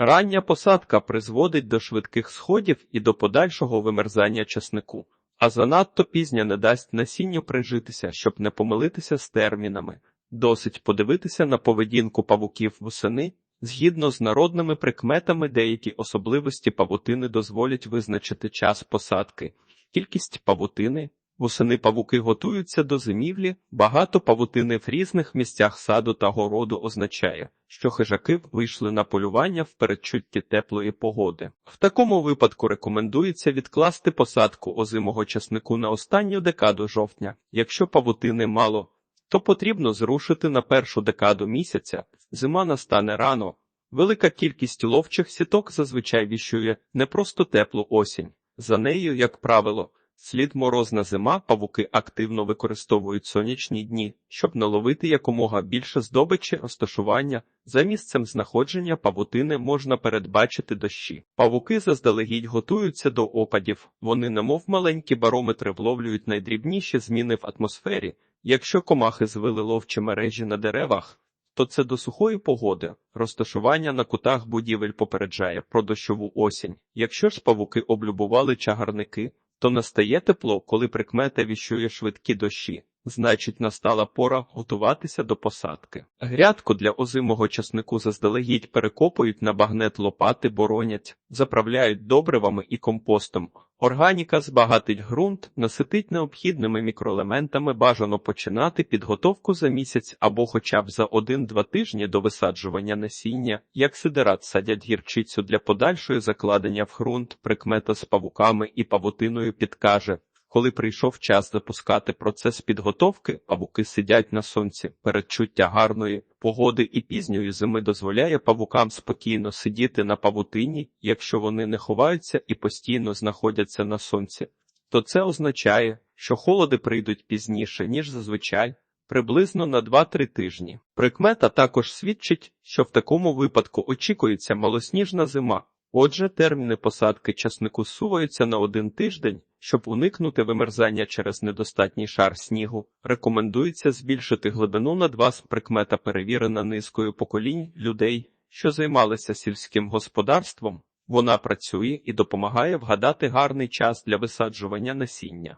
Рання посадка призводить до швидких сходів і до подальшого вимерзання часнику, а занадто пізня не дасть насінню прижитися, щоб не помилитися з термінами. Досить подивитися на поведінку павуків восени. Згідно з народними прикметами, деякі особливості павутини дозволять визначити час посадки, кількість павутини. Восени павуки готуються до зимівлі, багато павутини в різних місцях саду та городу означає, що хижаки вийшли на полювання в передчутті теплої погоди. В такому випадку рекомендується відкласти посадку озимого часнику на останню декаду жовтня. Якщо павутини мало, то потрібно зрушити на першу декаду місяця. Зима настане рано. Велика кількість ловчих сіток зазвичай віщує не просто теплу осінь. За нею, як правило, слід морозна зима, павуки активно використовують сонячні дні, щоб наловити якомога більше здобичі розташування. За місцем знаходження павутини можна передбачити дощі. Павуки заздалегідь готуються до опадів. Вони, немов маленькі барометри, вловлюють найдрібніші зміни в атмосфері. Якщо комахи звили ловчі мережі на деревах, то це до сухої погоди. Розташування на кутах будівель попереджає про дощову осінь. Якщо ж павуки облюбували чагарники, то настає тепло, коли прикмета віщує швидкі дощі. Значить, настала пора готуватися до посадки. Грядку для озимого часнику заздалегідь перекопують на багнет лопати, боронять, заправляють добривами і компостом. Органіка збагатить ґрунт, наситить необхідними мікроелементами. Бажано починати підготовку за місяць або хоча б за один-два тижні до висаджування насіння, як сидерат садять гірчицю для подальшої закладення в ґрунт, прикмета з павуками і павутиною підкаже. Коли прийшов час запускати процес підготовки, павуки сидять на сонці. Передчуття гарної погоди і пізньої зими дозволяє павукам спокійно сидіти на павутині, якщо вони не ховаються і постійно знаходяться на сонці. То це означає, що холоди прийдуть пізніше, ніж зазвичай, приблизно на 2-3 тижні. Прикмета також свідчить, що в такому випадку очікується малосніжна зима. Отже, терміни посадки часнику суваються на один тиждень. Щоб уникнути вимерзання через недостатній шар снігу, рекомендується збільшити глибину на два прикмета перевірена низкою поколінь людей, що займалися сільським господарством. Вона працює і допомагає вгадати гарний час для висаджування насіння.